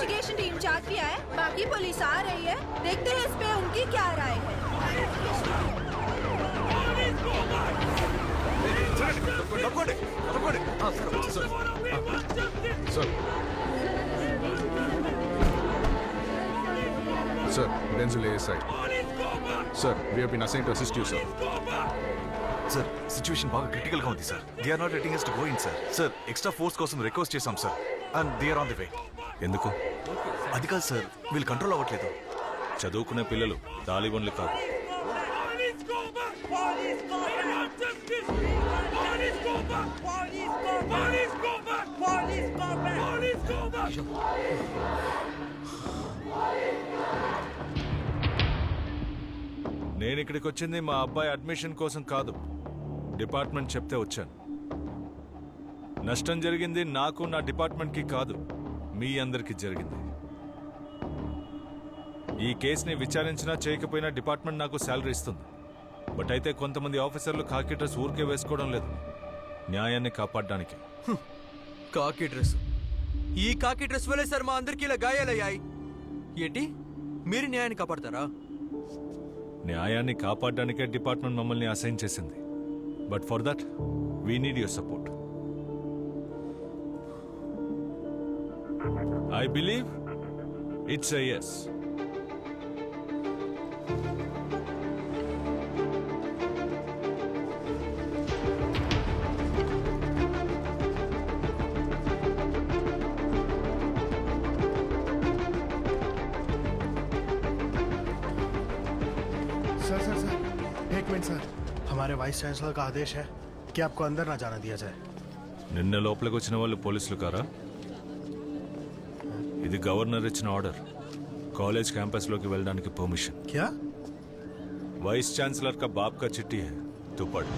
Investigation team charge किया है बाकी पुलिस आ रही है देखते हैं इस पे उनकी क्या राय है తప్పండి తప్పండి sir sir sir Densil ASI sir we been assign to assist you sir sir situation బాగా క్రిటికల్ గా ఉంది sir they are not letting us to go in sir sir extra force కోసం రిక్వెస్ట్ చేశాం sir and they are on the way ఎందుకు అది కాదు sir వీళ్ళు control అవ్వట్లేదు చదువుకునే పిల్లలు తాలిబన్లు కాదు నేను ఇక్కడికి వచ్చింది మా అబ్బాయి అడ్మిషన్ కోసం కాదు డిపార్ట్మెంట్ చెప్తే వచ్చాను నష్టం జరిగింది నాకు నా డిపార్ట్మెంట్కి కాదు మీ అందరికీ జరిగింది ఈ కేసుని విచారించినా చేయకపోయినా డిపార్ట్మెంట్ నాకు శాలరీ ఇస్తుంది బట్ అయితే కొంతమంది ఆఫీసర్లు కాకి డ్రెస్ ఊరికే వేసుకోవడం లేదు న్యాయాన్ని కాపాడడానికి కాకి డ్రెస్ ఈ కాకి డ్రెస్ వల్లే సార్ మా అందరికి ఇలా గాయాలయ్యాయి ఏంటి మీరు న్యాయాన్ని కాపాడతారా న్యాయాన్ని కాపాడడానికే డిపార్ట్మెంట్ మమ్మల్ని అసైన్ చేసింది but for that we need your support I believe it's a S sir sir sir एक मिनट सर हमारे वाइस चांसलर का आदेश है कि आपको अंदर ना जाना दिया जाए నిన్న లోపలికి వచ్చిన వాళ్ళు పోలీసులు కారా ఇది గవర్నర్ ఇచ్చిన ఆర్డర్ కాలేజ్ క్యాంపస్ లోకి వెళ్ళడానికి పర్మిషన్ క్యా వైస్ ఛాన్సలర్ కా బాప్ కా చిట్టి హై తు పడ్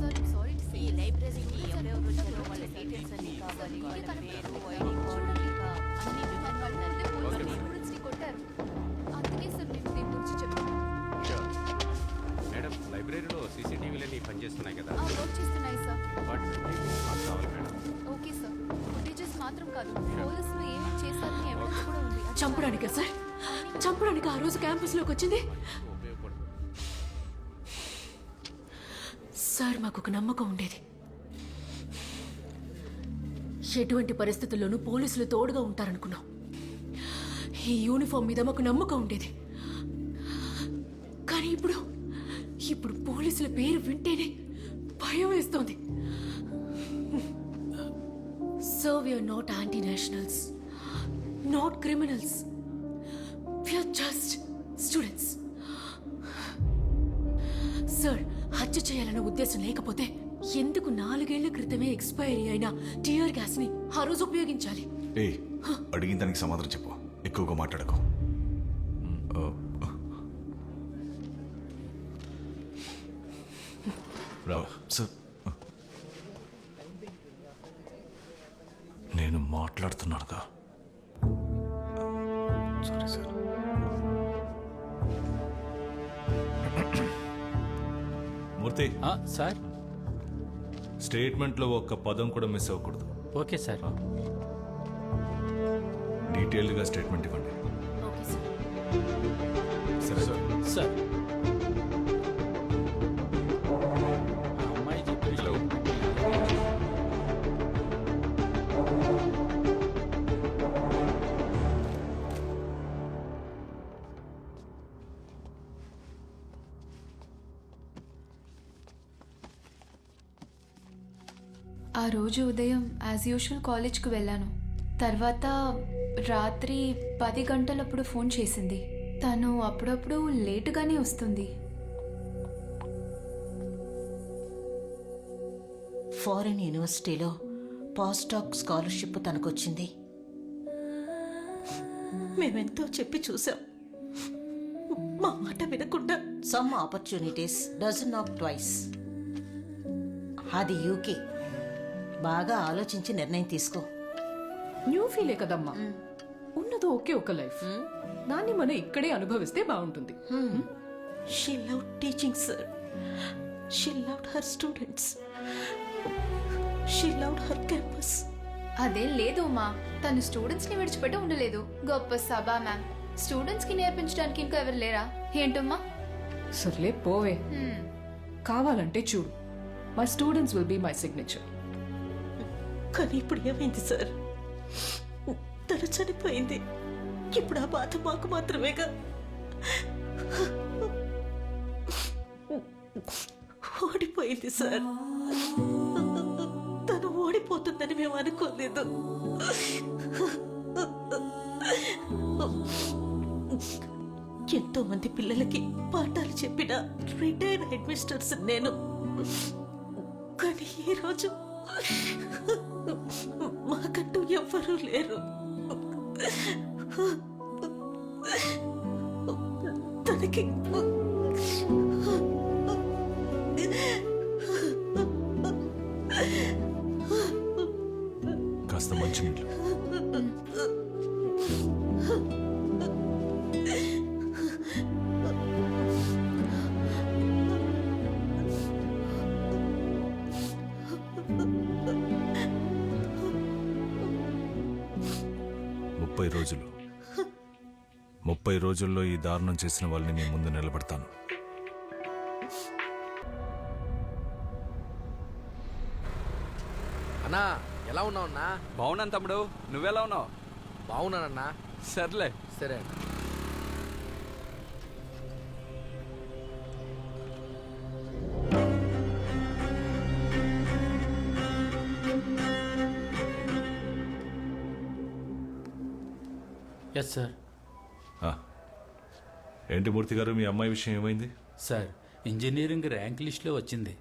సారీ మేడం లైబ్రరీలో సీసీటీవీలన్నీ పనిచేస్తున్నాయి కదా చేస్తున్నాయి సార్ ఓకే సార్ మాత్రం కాదు చంపడానికా సార్ చంపడానికి ఆ రోజు క్యాంపస్లోకి వచ్చింది సార్ మాకు ఒక నమ్మకం ఉండేది ఎటువంటి పరిస్థితుల్లోనూ పోలీసులు తోడుగా ఉంటారనుకున్నాం ఈ యూనిఫామ్ మీద మాకు నమ్మకం ఉండేది కానీ ఇప్పుడు ఇప్పుడు పోలీసుల పేరు వింటేనే భయం వేస్తోంది so we are not anti nationals not criminals we are just students sir హత్య చేయాలన్న ఉద్దేశం లేకపోతే ఎందుకు నాలుగేళ్ల క్రితమే ఎక్స్పైరీ అయిన టీఆర్ గ్యాస్ ని ఆ రోజు ఉపయోగించాలి అడిగిన దానికి సమాధానం చెప్పు ఎక్కువగా మాట్లాడకు సార్ నేను మాట్లాడుతున్నానుగా సారీ సార్ మూర్తి సార్ స్టేట్మెంట్లో ఒక్క పదం కూడా మిస్ అవ్వకూడదు ఓకే సార్ డీటెయిల్డ్గా స్టేట్మెంట్ ఇవ్వండి సరే సార్ సార్ ఆ రోజు ఉదయం యాజ్ యూజువల్ కాలేజ్కి వెళ్ళాను తర్వాత రాత్రి పది గంటలప్పుడు ఫోన్ చేసింది తను అప్పుడప్పుడు లేటుగానే వస్తుంది ఫారిన్ యూనివర్సిటీలో పాస్టాక్ స్కాలర్షిప్ తనకొచ్చింది మేమెంతో చెప్పి చూసాం మా మాట వినకుండా some opportunities doesn't knock twice అది యూకే బాగా ఆలోచించి నిర్ణయం తీసుకో న్యూ ఫీలే కదమ్మా ఉన్నదో ఒకే ఒక లైఫ్ దాన్ని మనం ఇక్కడే అనుభవిస్తే బాగుంటుంది she love teaching sir she love her students she love her campus అదేం లేదు మా తను స్టూడెంట్స్ ని విడిచిపెట్టి ఉండలేదు గొప్ప సభా మ్యామ్ స్టూడెంట్స్ కి నేర్పించడానికి ఇంకా ఎవరు లేరా ఏంటమ్మా సర్లే పోవే కావాలంటే చూడు my students will be my signature కానీ ఇప్పుడు ఏమైంది సార్ తన చనిపోయింది ఇప్పుడు ఆ బాధ మాకు మాత్రమేగా ఓడిపోయింది సార్ తను ఓడిపోతుందని మేము అనుకోలేదు ఎంతో మంది పిల్లలకి పాఠాలు చెప్పిన రిటైర్ హెడ్ మిస్టర్స్ నేను కానీ ఈరోజు మాకంటూ ఎవ్వరూ లేరు తనకి ముప్పై రోజుల్లో ఈ దారుణం చేసిన వాళ్ళని మీ ముందు నిలబడతాను అన్నా ఎలా ఉన్నావు అన్నా బాగున్నాను తమ్ముడు నువ్వెలా ఉన్నావు బాగున్నానన్నా సర్లే సరే ఎస్ సార్ ఏంటి మూర్తి గారు మీ అమ్మాయి విషయం ఏమైంది సార్ ఇంజనీరింగ్ ర్యాంక్ లిస్ట్లో వచ్చింది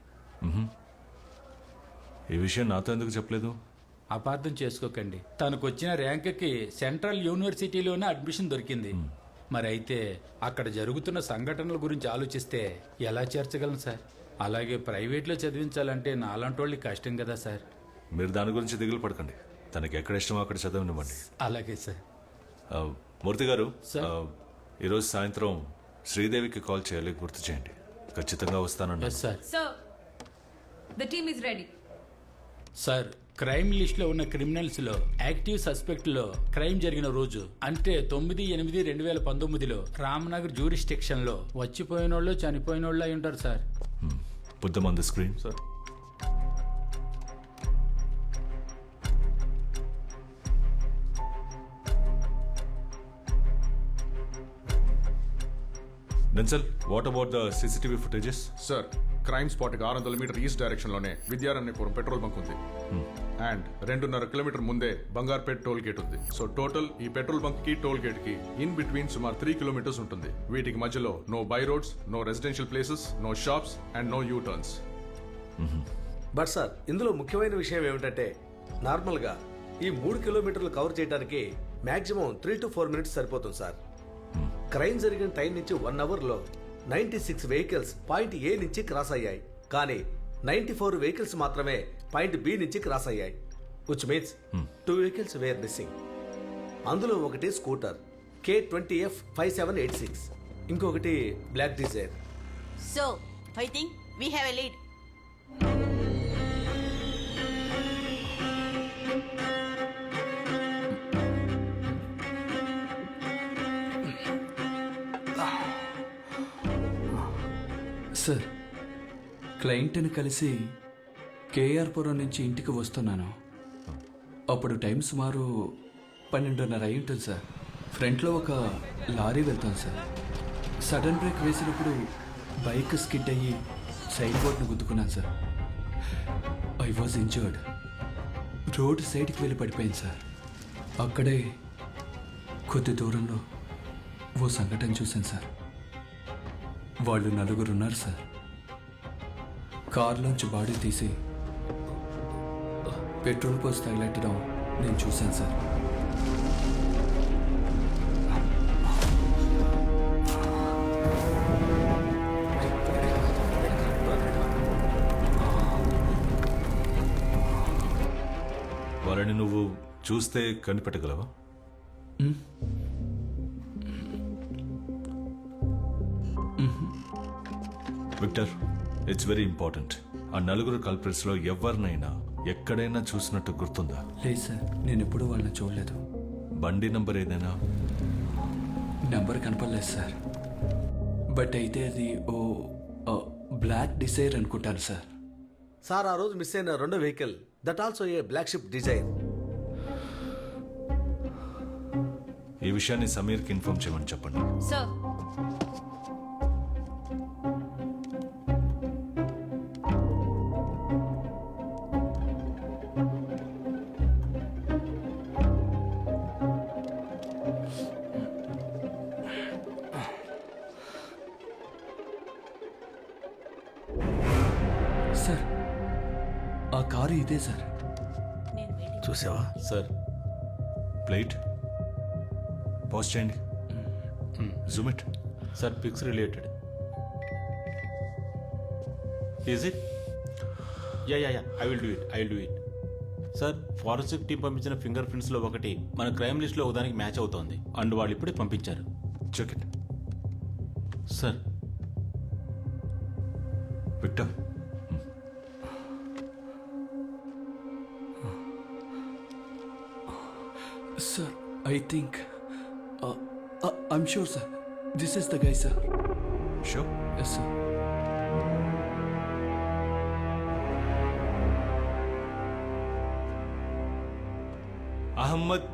ఈ విషయం నాతో ఎందుకు చెప్పలేదు అపార్థం చేసుకోకండి తనకు వచ్చిన ర్యాంక్కి సెంట్రల్ యూనివర్సిటీలోనే అడ్మిషన్ దొరికింది మరి అయితే అక్కడ జరుగుతున్న సంఘటనల గురించి ఆలోచిస్తే ఎలా చేర్చగలను సార్ అలాగే ప్రైవేట్లో చదివించాలంటే నాలాంటి వాళ్ళకి కష్టం కదా సార్ మీరు దాని గురించి దిగులు పడకండి తనకి ఎక్కడ ఇష్టమో అక్కడ చదవనివ్వండి అలాగే సార్ మూర్తి గారు ఈరోజు సాయంత్రం శ్రీదేవికి కాల్ చేయాలి గుర్తు చేయండి ఖచ్చితంగా వస్తానండి sir sir ready sir crime list లో ఉన్న క్రిమినల్స్ లో యాక్టివ్ సస్పెక్ట్ లో క్రైమ్ జరిగిన రోజు అంటే తొమ్మిది ఎనిమిది రెండు వేల పంతొమ్మిదిలో రామ్నగర్ జ్యూరిస్టిక్షన్ లో చనిపోయిన వాళ్ళు అయి ఉంటారు sir పుద్దం screen sir Denzel what about the CCTV footages sir crime స్పాట్కి ఆరు వందల మీటర్ ఈస్ట్ డైరెక్షన్లోనే విద్యారణ్యపురం పెట్రోల్ బంక్ ఉంది అండ్ hmm. రెండున్నర కిలోమీటర్ ముందే బంగార్పేట్ టోల్ గేట్ ఉంది సో టోటల్ ఈ పెట్రోల్ బంక్ కి టోల్ గేట్ కి ఇన్ బిట్వీన్ సుమారు త్రీ కిలోమీటర్స్ ఉంటుంది వీటికి మధ్యలో no by roads no residential places no shops and no U turns but sir ఇందులో ముఖ్యమైన విషయం ఏమిటంటే నార్మల్గా ఈ మూడు కిలోమీటర్లు కవర్ చేయడానికి maximum three to four minutes సరిపోతుంది సార్ క్రైమ్ జరిగిన టైం నుంచి వన్ అవర్లో ninety six vehicles point A నుంచి క్రాస్ అయ్యాయి కానీ నైంటీ ఫోర్ వెహికల్స్ మాత్రమే పాయింట్ బి నుంచి క్రాస్ అయ్యాయి which means two vehicles were missing అందులో ఒకటి scooter K twenty F five seven eight six ఇంకొకటి black Dzire so I think we have a lead sir క్లయింట్ని కలిసి కేఆర్పురం నుంచి ఇంటికి వస్తున్నాను అప్పుడు టైం సుమారు పన్నెండున్నర అయి ఉంటుంది సార్ ఫ్రంట్లో ఒక లారీ వెళ్తాను సార్ సడన్ బ్రేక్ వేసినప్పుడు బైక్ స్కిడ్ అయ్యి సైడ్ బోర్డ్ను గుద్దుకున్నాను sir I was injured road సైడ్కి వెళ్ళి పడిపోయింది సార్ అక్కడే కొద్ది దూరంలో ఓ సంఘటన చూశాను సార్ వాళ్ళు నలుగురున్నారు సార్ కార్లోంచి బాడీ తీసి పెట్రోల్ పోసి తగిలెట్టడం నేను చూశాను సార్ వాళ్ళని నువ్వు చూస్తే కనిపెట్టగలవా విక్టర్ ఇట్స్ వెరీ ఇంపార్టెంట్ ఆ నలుగురు లో ఎవరినైనా ఎక్కడైనా చూసినట్టు గుర్తుందా లేదు సార్ నేను ఎప్పుడు వాళ్ళని చూడలేదు బండి నంబర్ ఏదైనా నెంబర్ కనపడలేదు సార్ బట్ అయితే అది ఓ బ్లాక్ డిజైర్ అనుకుంటాను సార్ సార్ ఆ రోజు మిస్ అయిన రెండో vehicle that also a black ship Dzire ఈ విషయాన్ని సమీర్కి ఇన్ఫార్మ్ చేయమని చెప్పండి సార్ ఆ కారు ఇదే సార్ చూసావా సార్ ప్లేట్ పోస్ట్ చేయండి zoom it sir pics related is it ya ya ya I will do it I will do it sir forensic team పంపించిన ఫింగర్ ప్రింట్స్లో ఒకటి మన క్రైమ్ లిస్ట్లో ఒకదానికి మ్యాచ్ అవుతోంది అండ్ వాళ్ళు ఇప్పుడే పంపించారు చూకెట్ sir Victor I think... Uh, uh, I'm sure, sir. This is the guy, sir. Sure? Yes, sir. Ahmad